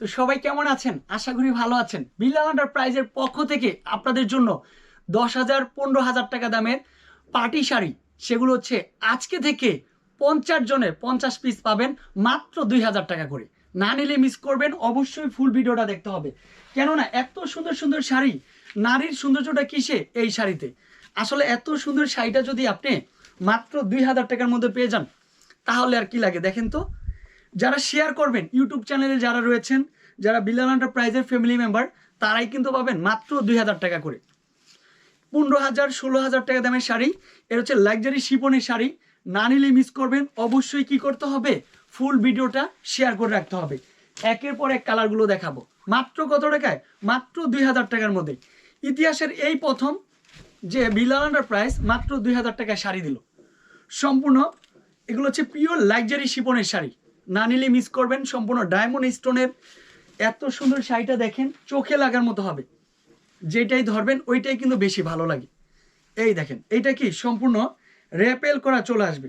তো সবাই কেমন আছেন? আশা করি ভালো আছেন। বিল্লাল এন্টারপ্রাইজের পক্ষ থেকে আপনাদের জন্য দশ হাজার পনেরো হাজার টাকা দামের পার্টি শাড়ি। সেগুলো হচ্ছে আজকে থেকে পঞ্চাশ জনের পঞ্চাশ পিস পাবেন মাত্র দুই হাজার টাকা করে। না নিলে মিস করবেন, অবশ্যই ফুল ভিডিওটা দেখতে হবে। কেননা এত সুন্দর সুন্দর শাড়ি, নারীর সৌন্দর্যটা কিসে এই শাড়িতে? আসলে এত সুন্দর শাড়িটা যদি আপনি মাত্র দুই হাজার টাকার মধ্যে পেয়ে যান, তাহলে আর কি লাগে দেখেন তো? যারা শেয়ার করবেন ইউটিউব চ্যানেলে যারা রয়েছেন, যারা বিল্লাল এন্টারপ্রাইজের ফ্যামিলি মেম্বার তারাই কিন্তু পাবেন মাত্র দুই হাজার টাকা করে। পনেরো হাজার, ষোলো হাজার টাকা দামের শাড়ি, এর হচ্ছে লাক্সারি শিপনের শাড়ি। না নিলে মিস করবেন, অবশ্যই কি করতে হবে? ফুল ভিডিওটা শেয়ার করে রাখতে হবে। একের পর এক কালারগুলো দেখাবো। মাত্র কত টাকায়? মাত্র দুই হাজার টাকার মধ্যে। ইতিহাসের এই প্রথম যে বিলাল এন্টারপ্রাইজ মাত্র দুই হাজার টাকায় শাড়ি দিল। সম্পূর্ণ, এগুলো হচ্ছে পিওর লাক্সারি শিপনের শাড়ি। না নিলে মিস করবেন সম্পূর্ণ ডায়মন্ড স্টোনের এত সুন্দর শাড়িটা দেখেন, চোখে লাগার মতো হবে। যেটাই ধরবেন, ওইটাই কিন্তু বেশি ভালো লাগে। এই দেখেন, এইটা কি? সম্পূর্ণ র্যাপেল করা চলে আসবে।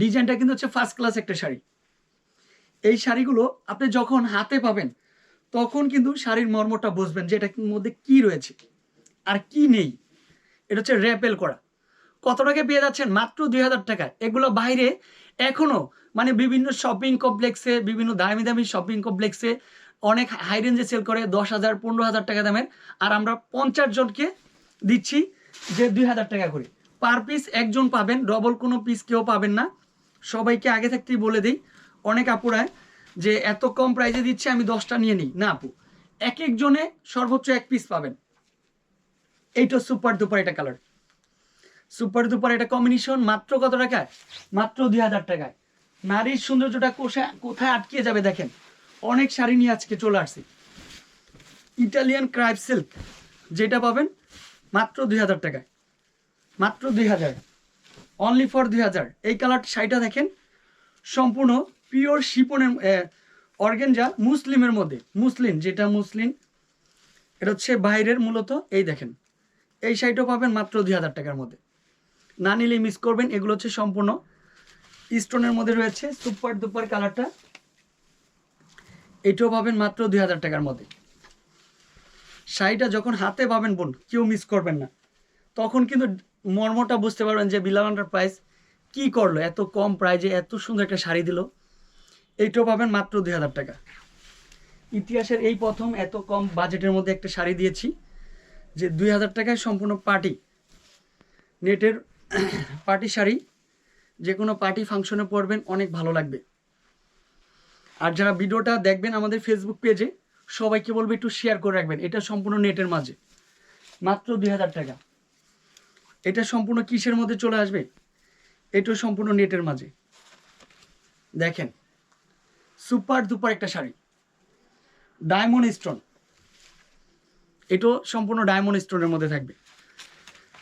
ডিজাইনটা কিন্তু হচ্ছে ফার্স্ট ক্লাস একটা শাড়ি। এই শাড়িগুলো আপনি যখন হাতে পাবেন, তখন কিন্তু শাড়ির মর্মটা বুঝবেন যে এটার মধ্যে কি রয়েছে, আর কি নেই। এটা হচ্ছে র্যাপেল করা। কত টাকা পেয়ে যাচ্ছেন? মাত্র দুই হাজার টাকায়। এগুলো বাইরে এখনও মানে বিভিন্ন শপিং কমপ্লেক্সে বিভিন্ন দামি দামি শপিং কমপ্লেক্সে অনেক হাই রেঞ্জে সেল করে, দশ হাজার, পনেরো হাজার টাকা দামের। আর আমরা পঞ্চাশ জনকে দিচ্ছি যে দুই হাজার টাকা করে। পার পিস একজন পাবেন ডবল কোনো পিস কেউ পাবেন না। সবাইকে আগে থাকতেই বলে দিই, অনেক আপুরায় যে এত কম প্রাইসে দিচ্ছে, আমি দশটা নিয়ে নিই। না আপু, এক একজনে সর্বোচ্চ এক পিস পাবেন। এইটা সুপার দুপার এটা কালার সুপার দুপার এটা কম্বিনেশন মাত্র কত টাকায়? মাত্র দুই হাজার টাকায়। নারীর সৌন্দর্যটা কোথায় কোথায় আটকে যাবে দেখেন। অনেক শাড়ি নিয়ে আজকে চলে আসছি। ইটালিয়ান ক্রাইপ সিল্ক যেটা পাবেন মাত্র দুই হাজার টাকায়। মাত্র দুই হাজার। অনলি ফর দুই হাজার। এই কালার শাড়িটা দেখেন, সম্পূর্ণ পিওর শিপনের অর্গেনজা মুসলিমের মধ্যে। মুসলিম, যেটা মুসলিম, এটা হচ্ছে বাইরের মূলত। এই দেখেন, এই শাড়িটাও পাবেন মাত্র দুই হাজার টাকার মধ্যে। না নিলে মিস করবেন, এগুলো হচ্ছে সম্পূর্ণ স্টোনের মধ্যে রয়েছে সুপার দুপার কালারটা এটাও পাবেন মাত্র দুই হাজার টাকার মধ্যে। শাড়িটা যখন হাতে পাবেন বোন, কেউ মিস করবেন না। তখন কিন্তু মর্মটা বুঝতে পারবেন যে বিলাল প্রাইস কি করল, এত কম প্রাইজে এত সুন্দর একটা শাড়ি দিল। এইটাও পাবেন মাত্র দুই হাজার টাকা। ইতিহাসের এই প্রথম এত কম বাজেটের মধ্যে একটা শাড়ি দিয়েছি, যে দুই হাজার টাকায় সম্পূর্ণ পার্টি। নেটের পার্টি শাড়ি যে কোনো পার্টি ফাংশনে পড়বেন, অনেক ভালো লাগবে। আর যারা ভিডিওটা দেখবেন আমাদের ফেসবুক পেজে সবাইকে বলব একটু শেয়ার করে রাখবেন। এটা সম্পূর্ণ নেটের মাঝে। মাত্র দুই হাজার টাকা। এটা সম্পূর্ণ কিসের মধ্যে চলে আসবে? এটাও সম্পূর্ণ নেটের মাঝে। দেখেন সুপার দুপার একটা শাড়ি। ডায়মন্ড স্টোন এটাও সম্পূর্ণ ডায়মন্ড স্টোনের মধ্যে থাকবে।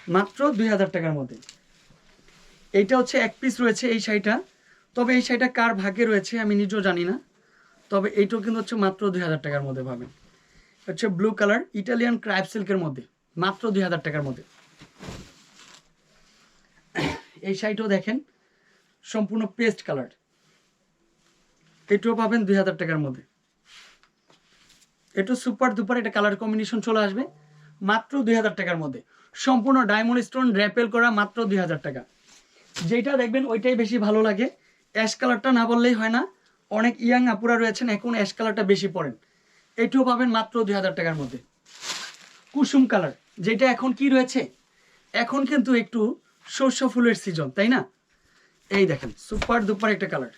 মাত্র দুই হাজার টাকার মধ্যে। এইটা হচ্ছে এক পিস রয়েছে এই শাড়িটা। তবে এই শাড়িটা কার ভাগে রয়েছে আমি নিজেও জানি না। তবে এইটাও কিন্তু হচ্ছে মাত্র দুই হাজার টাকার মধ্যে পাবেন। হচ্ছে ব্লু কালার ইটালিয়ান ক্রাইপ সিল্কের মধ্যে, মাত্র দুই হাজার টাকার মধ্যে। এই শাড়িটাও দেখেন, সম্পূর্ণ পেস্ট কালার এটাও পাবেন দুই হাজার টাকার মধ্যে। এটা সুপার দুপার এটা কালার কম্বিনেশন চলে আসবে, মাত্র দুই হাজার টাকার মধ্যে। সম্পূর্ণ ডায়মন্ড স্টোন র্যাপেল করা মাত্র দুই হাজার টাকা। যেটা দেখবেন ওইটাই বেশি ভালো লাগে। অ্যাশ কালারটা না বললেই হয় না। অনেক ইয়াং আপুরা রয়েছেন, এখন অ্যাশ কালারটা বেশি পড়েন এটিও পাবেন মাত্র দুই হাজার টাকার মধ্যে। কুসুম কালার, যেটা এখন কি রয়েছে? এখন কিন্তু একটু শস্য ফুলের সিজন তাই না? এই দেখেন সুপার দুপার একটা কালার।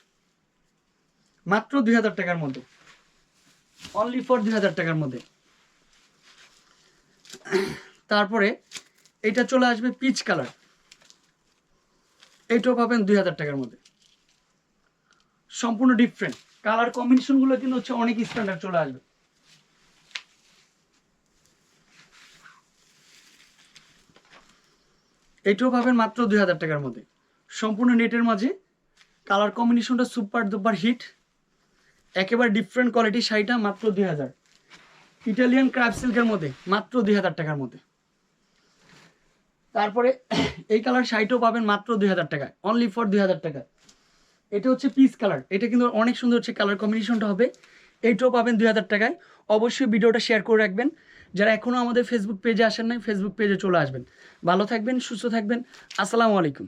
মাত্র দুই হাজার টাকার মধ্যে। অনলি ফর দুই হাজার টাকার মধ্যে। তারপরে এটা চলে আসবে পিচ কালার। এটাও পাবেন দুই হাজার টাকার মধ্যে। সম্পূর্ণ ডিফারেন্ট কালার কম্বিনেশনগুলো কিন্তু হচ্ছে অনেক স্ট্যান্ডার্ড চলে আসবে। এটাও পাবেন মাত্র দুই হাজার টাকার মধ্যে। সম্পূর্ণ নেটের মাঝে। কালার কম্বিনেশনটা সুপার দুপার হিট একেবারে ডিফারেন্ট কোয়ালিটির শাড়িটা মাত্র দুই হাজার। ইটালিয়ান ক্রাফট সিল্কের মধ্যে মাত্র দুই হাজার টাকার মধ্যে। তারপরে এই কালার শাড়িটাও পাবেন মাত্র দুই হাজার টাকায়। অনলি ফর দুই হাজার টাকা। এটা হচ্ছে পিস কালার এটা কিন্তু অনেক সুন্দর হচ্ছে কালার কম্বিনেশনটা হবে। এইটাও পাবেন দুই হাজার টাকায়। অবশ্যই ভিডিওটা শেয়ার করে রাখবেন। যারা এখনও আমাদের ফেসবুক পেজে আসেন নাই ফেসবুক পেজে চলে আসবেন। ভালো থাকবেন, সুস্থ থাকবেন। আসসালামু আলাইকুম।